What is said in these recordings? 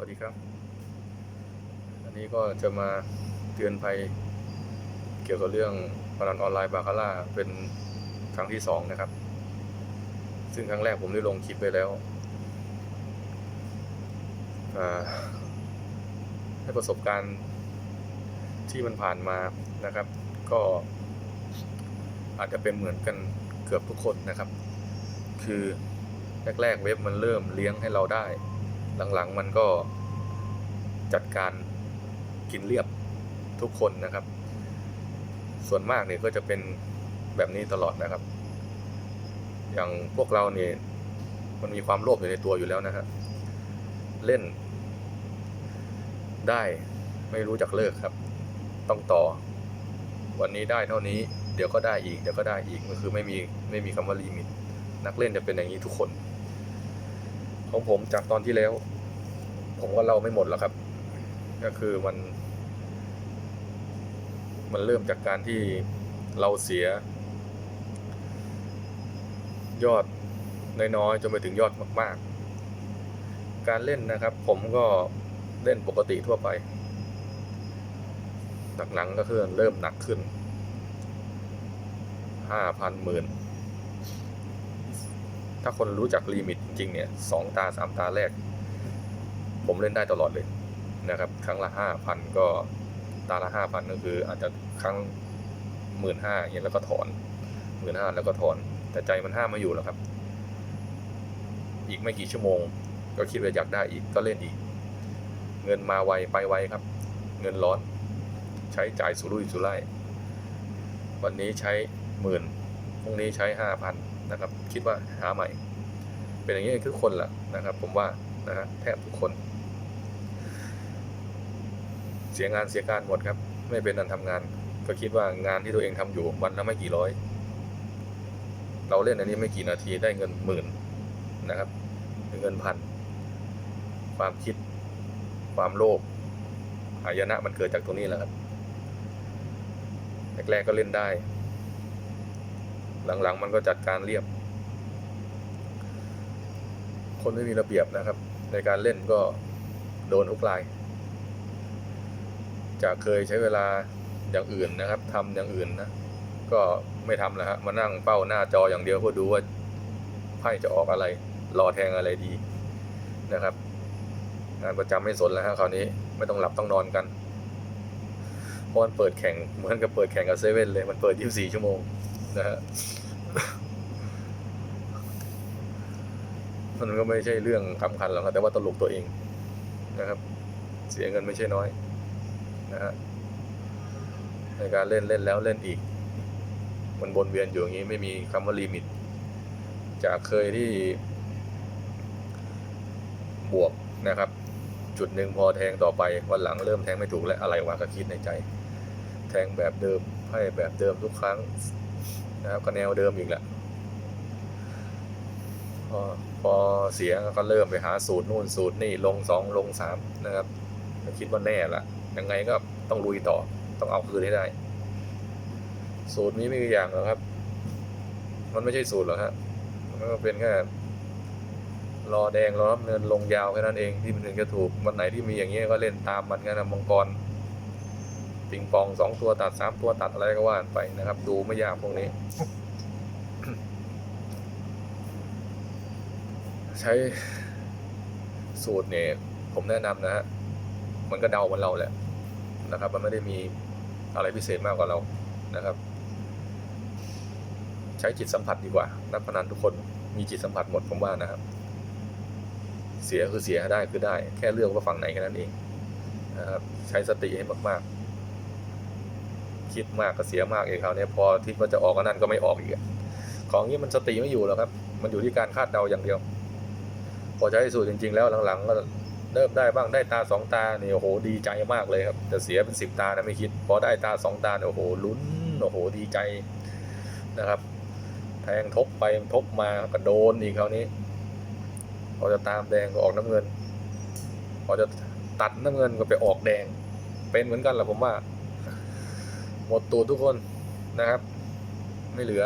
วัสดีครับ อันนี้ก็จะมาเตือนภัยเกี่ยวกับเรื่องพนันออนไลน์บาคาร่าเป็นครั้งที่สองนะครับ ซึ่งครั้งแรกผมได้ลงคลิปไปแล้วให้ประสบการณ์ที่มันผ่านมานะครับ ก็อาจจะเป็นเหมือนกันเกือบทุกคนนะครับ คือแรกๆเว็บมันเริ่มเลี้ยงให้เราได้ หลังๆ มันก็จัดการกินเรียบทุกคนนะครับ ส่วนมากเนี่ยก็จะเป็นแบบนี้ตลอดนะครับ อย่างพวกเราเนี่ยมันมีความโลภอยู่ในตัวอยู่แล้วนะครับเล่น ได้ไม่รู้จักเลิกครับ ต้องต่อ วันนี้ได้เท่านี้ เดี๋ยวก็ได้อีก เดี๋ยวก็ได้อีกมันคือไม่มีไม่มีคำว่าลิมิต นักเล่นจะเป็นอย่างนี้ทุกคน ของผมจากตอนที่แล้ว ผมก็เล่าไม่หมดแล้วครับ ก็คือมัน มันเริ่มจากการที่เราเสีย ยอดน้อยๆจนไปถึงยอดมาก ๆ การเล่นนะครับ ผมก็เล่นปกติทั่วไปหลังๆก็คือเริ่มหนักขึ้นห้าพันหมื่น ถ้าคนรู้จักลิมิตจริงเนี่ยสองตาสามตาแรก ผมเล่นได้ตลอดเลยนะครับ ครั้งละห้าพันก็ตาละห้าพันก็คืออาจจะครั้งหมื่นห้าเงี้ยแล้วก็ถอนหมื่นห้าแล้วก็ถอน แต่ใจมันห้ามไมาอยู่แล้วครับ อีกไม่กี่ชั่วโมง ก็คิดว่าอยากได้อีกก็เล่นอีก เงินมาไวไปไวครับ เงินร้อน ใช้จ่ายสุรุ่ยสุร่ายวันนี้ใช้หมื่นพรุ่งนี้ใช้ห้าพัน นะครับ คิดว่าหาใหม่ เป็นอย่างนี้ทุกคนแหละนะครับ ผมว่านะฮะแทบทุกคน เสียงานเสียการหมดครับ ไม่เป็นอันทำงาน ก็คิดว่างานที่ตัวเองทำอยู่วันละไม่กี่ร้อย เราเล่นอันนี้ไม่กี่นาทีได้เงินหมื่นนะครับเงินพัน ความคิด ความโลภหายนะมันเกิดจากตรงนี้แหละครับแรกๆก็เล่นได้ หลังๆ มันก็จัดการเรียบ คนไม่มีระเบียบนะครับ ในการเล่นก็โดนทุกราย จากเคยใช้เวลาอย่างอื่นนะครับทำอย่างอื่นนะก็ไม่ทำแล้วฮะมานั่งเป้าหน้าจออย่างเดียวเพื่อดูว่าไพ่จะออกอะไร รอแทงอะไรดีนะครับงานประจำไม่สนแล้วฮะคราวนี้ไม่ต้องหลับต้องนอนกันเพราะมันเปิดแข่งเหมือนกับเปิดแข่งกับเซเว่นเลยมันเปิด 24 ชั่วโมง นะฮะมันก็ไม่ใช่เรื่องสำคัญหรอกครับแต่ว่าตลกตัวเองนะครับ เสียเงินไม่ใช่น้อยนะฮะในการเล่นเล่นแล้วเล่นอีก มันวนเวียนอยู่อย่างนี้ไม่มีคำว่าลิมิต จากเคยที่บวกนะครับ จุดหนึ่งพอแทงต่อไปวันหลังเริ่มแทงไม่ถูกและอะไรวะก็คิดในใจ แทงแบบเดิมให้แบบเดิมทุกครั้ง นะครับก็แนวเดิมอีกแหละพอพอเสียก็เริ่มไปหาสูตรนู่นสูตรนี่ลงสองลงสามนะครับคิดว่าแน่ละยังไงก็ต้องลุยต่อต้องเอาคืนให้ได้ สูตรนี้ไม่มีอย่างหรอกครับ มันไม่ใช่สูตรหรอกฮะมันก็เป็นแค่รอแดงรอรับเนินลงยาวแค่นั้นเองที่มันถึงจะถูกวันไหนที่มีอย่างเงี้ยก็เล่นตามมันกันนะมังกร ปิงปองสองตัวตัดสามตัวตัดอะไรก็ว่านไปนะครับ ดูไม่ยากพวกนี้ ใช้สูตรเนี่ยผมแนะนำนะฮะมันก็เดาเหมันเราแหละนะครับ มันไม่ได้มีอะไรพิเศษมากกว่าเรานะครับ ใช้จิตสัมผัสดีกว่า นักพนันทุกคนมีจิตสัมผัสหมดผมว่านะครับ เสียคือเสียได้คือได้ แค่เลือกว่าฝั่งไหนแค่นั้นเองนะครับใช้สติให้มากๆ คิดมากก็เสียมากเองคราวนี้พอทิศว่าจะออกก็นั่นก็ไม่ออกอีกของนี้มันสติไม่อยู่แล้วครับ มันอยู่ที่การคาดเดาอย่างเดียว พอใช้สูตรจริง ๆ แล้วหลังๆก็เริ่มได้บ้างได้ตาสองตาเนี่ยโอ้โหดีใจมากเลยครับแต่เสียเป็นสิบตานะไม่คิด พอได้ตาสองตาเนี่ยโอ้โหลุ้นโอ้โหดีใจนะครับแทงทบไปทบมาก็โดนอีกคราวนี้พอจะตามแดงก็ออกน้ำเงิน พอจะตัดน้ำเงินก็ไปออกแดง เป็นเหมือนกันแหละผมว่า หมดตัวทุกคนนะครับ ไม่เหลือ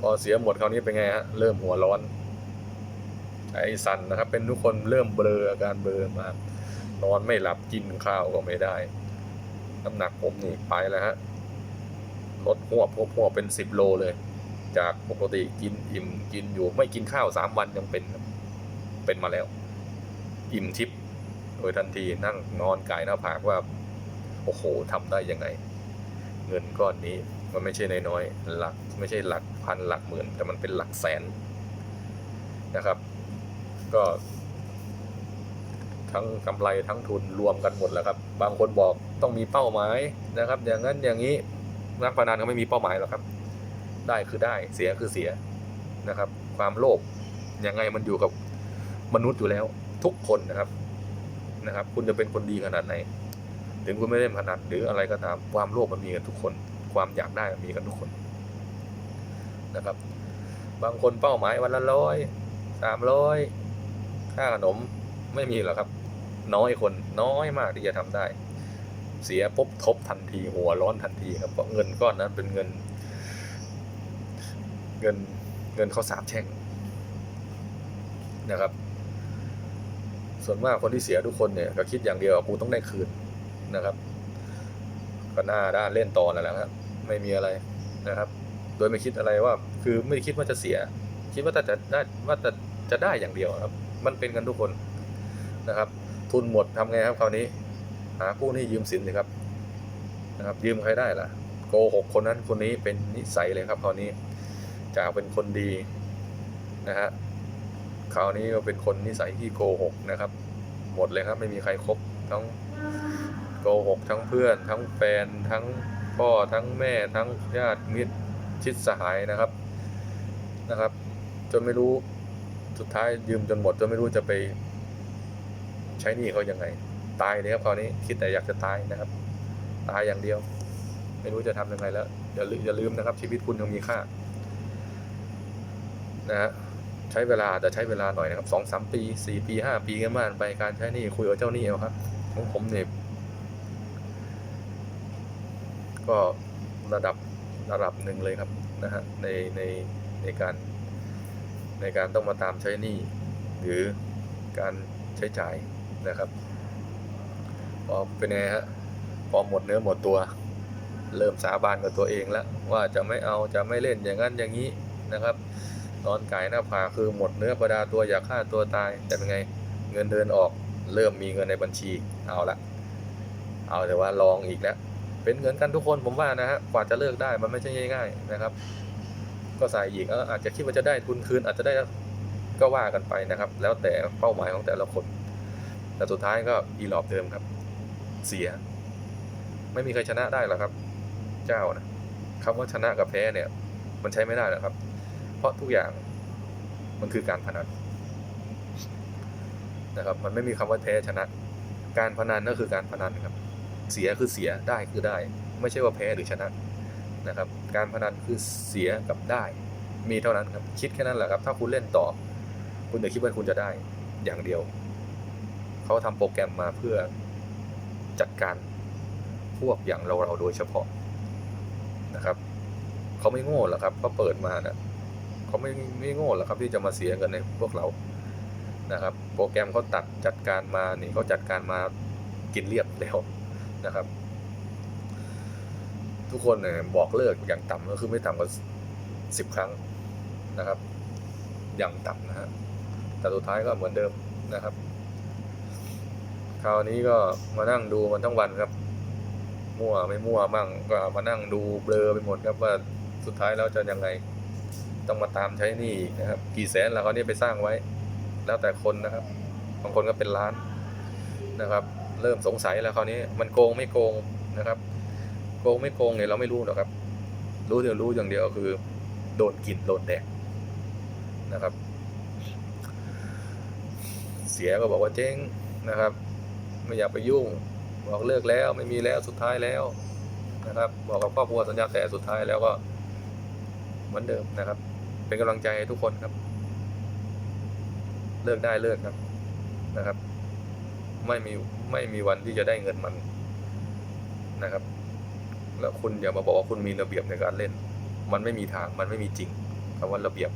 พอเสียหมดคราวนี้เป็นไงฮะเริ่มหัวร้อนไอ้สันนะครับ เป็นทุกคนเริ่มเบลออาการเบลอมานอนไม่หลับกินข้าวก็ไม่ได้น้ำหนักผมนี่ไปแล้วฮะลดหัวบหัวบหัวเป็นสิบโลเลย จากปกติกินอิ่มกินอยู่ไม่กินข้าวสามวันยังเป็นเป็นมาแล้ว อิ่มทิพย์โดยทันทีนั่งนอนไกายหน้าผากว่า โอ้โหทำได้ยังไง เงินก้อนนี้มันไม่ใช่น้อยๆหลักไม่ใช่หลักพันหลักหมื่น แต่มันเป็นหลักแสนนะครับ ก็ ทั้งกำไรทั้งทุนรวมกันหมดแล้วครับ บางคนบอกต้องมีเป้าหมายนะครับ อย่างนั้นอย่างนี้นักพนันเขาไม่มีเป้าหมายหรอกครับ ได้คือได้เสียคือเสียนะครับ ความโลภยังไงมันอยู่กับมนุษย์อยู่แล้ว ทุกคนนะครับนะครับ คุณจะเป็นคนดีขนาดไหน ถึงคุณไม่เล่นพนันหรืออะไรก็ตามความโลภมันมีกันทุกคน ความอยากได้มันมีกันทุกคนนะครับ บางคนเป้าหมายวันละร้อยสามร้อยค่าขนมไม่มีหรอกครับ น้อยคนน้อยมากที่จะทำได้ เสียปุ๊บทบทันทีหัวร้อนทันทีครับเพราะเงินก้อนนั้นเป็นเงิน เงินเงินเขาสาบแช่งนะครับ ส่วนมากคนที่เสียทุกคนเนี่ยก็คิดอย่างเดียวว่ากูต้องได้คืน นะครับก็หน้าด้านเล่นต่อนั่นแหละครับ ไม่มีอะไรนะครับ โดยไม่คิดอะไรว่า คือไม่คิดว่าจะเสีย คิดว่าจะได้ว่าจะจะได้อย่างเดียวครับ มันเป็นกันทุกคนนะครับ ทุนหมดทำไงครับคราวนี้ หากู้นี้ยืมสินเลยครับนะครับ ยืมใครได้ล่ะโกหกคนนั้นคนนี้เป็นนิสัยเลยครับคราวนี้จากเป็นคนดีนะฮะคราวนี้ก็เป็นคนนิสัยที่โกหกนะครับ หมดเลยครับ ไม่มีใครครบทั้ง กหกทั้งเพื่อน ทั้งแฟนทั้งพ่อทั้งแม่ทั้งญาติมิตรชิดสหายนะครับนะครับ จนไม่รู้สุดท้ายยืมจนหมดจนไม่รู้จะไป ใช้หนี้เขายังไง ตายเลยครับคราวนี้คิดแต่อยากจะตายนะครับ ตายอย่างเดียว ไม่รู้จะทำยังไงแล้วอย่าลืมอย่าลืมนะครับ ชีวิตคุณยังมีค่านะฮะใช้เวลาแต่ใช้เวลาหน่อยนะครับสองสามปีสี่ปีห้าปีกันมานไปการใช้หนี้คุยกับเจ้าหนี้เอาครับของผมเนี่ย ก็ระดับระดับหนึ่งเลยครับนะฮะในในในการในการต้องมาตามใช้หนี้หรือการใช้จ่ายนะครับพอเป็นไงฮะพอหมดเนื้อหมดตัว เริ่มสาบานกับตัวเองแล้วว่าจะไม่เอาจะไม่เล่นอย่างนั้นอย่างนี้นะครับนอนไกายหน้าผาคือหมดเนื้อประดาตัวอยากฆ่าตัวตายแต่เป็นไงเงินเดือนออกเริ่มมีเงินในบัญชีเอาละเอาแต่ว่าลองอีกแล้ว เป็นเงินกันทุกคนผมว่านะฮะกว่าจะเลิกได้มันไม่ใช่ง่ายๆนะครับ ก็ใส่อีกอาจจะคิดว่าจะได้ทุนคืน อาจจะได้ก็ว่ากันไปนะครับ แล้วแต่เป้าหมายของแต่ละคน แต่สุดท้ายก็อีหลอบเดิมครับ เสีย ไม่มีใครชนะได้หรอกครับ เจ้านะคำว่าชนะกับแพ้เนี่ย มันใช้ไม่ได้หรอกครับ เพราะทุกอย่างมันคือการพนันนะครับ มันไม่มีคำว่าแพ้ชนะ การพนันก็คือการพนันครับ เสียคือเสียได้คือได้ ไม่ใช่ว่าแพ้หรือชนะนะครับ การพนันคือเสียกับได้ มีเท่านั้นครับคิดแค่นั้นแหละครับ ถ้าคุณเล่นต่อ คุณอย่าคิดว่าคุณจะได้อย่างเดียว เขาทำโปรแกรมมาเพื่อจัดการพวกอย่างเราเราๆโดยเฉพาะนะครับเขาไม่โง่หรอกครับเขาเปิดมานะเขาไม่ไม่โง่หรอกครับที่จะมาเสียเงินในพวกเรานะครับ โปรแกรมเขาตัดจัดการมานี่เขาจัดการมากินเรียบแล้ว นะครับ ทุกคนเนี่ยบอกเลิกอย่างต่ำก็คือไม่ต่ำกว่าสิบครั้งนะครับ อย่างต่ำนะฮะแต่สุดท้ายก็เหมือนเดิมนะครับ คราวนี้ก็มานั่งดูมันทั้งวันครับ มั่วไม่มั่วมั่งก็มานั่งดูเบลอไปหมดครับว่าสุดท้ายแล้วจะยังไงต้องมาตามใช้นี้อีกนะครับ กี่แสนแล้วเขาเนี่ยไปสร้างไว้ แล้วแต่คนนะครับ บางคนก็เป็นล้านนะครับ เริ่มสงสัยแล้วคราวนี้ มันโกงไม่โกงนะครับ โกงไม่โกงเนี่ยเราไม่รู้หรอกครับ รู้เดียวรู้อย่างเดียวคือ โดนกินโดนแดกนะครับ เสียก็บอกว่าเจ๊งนะครับ ไม่อยากไปยุ่ง บอกเลิกแล้วไม่มีแล้วสุดท้ายแล้วนะครับ บอกกับครอบครัวสัญญาแต่สุดท้ายแล้วก็ เหมือนเดิมนะครับ เป็นกำลังใจให้ทุกคนครับ เลิกได้เลิกครับนะครับ ไม่มีไม่มีวันที่จะได้เงินมันนะครับ แล้วคุณอย่ามาบอกว่าคุณมีระเบียบในการเล่น มันไม่มีทางมันไม่มีจริงคำว่าระเบียบ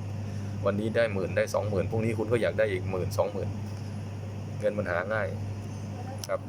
วันนี้ได้หมื่นได้สองหมื่นพรุ่งนี้คุณก็อยากได้อีกหมื่นสองหมื่นเงินมันหาง่ายครับ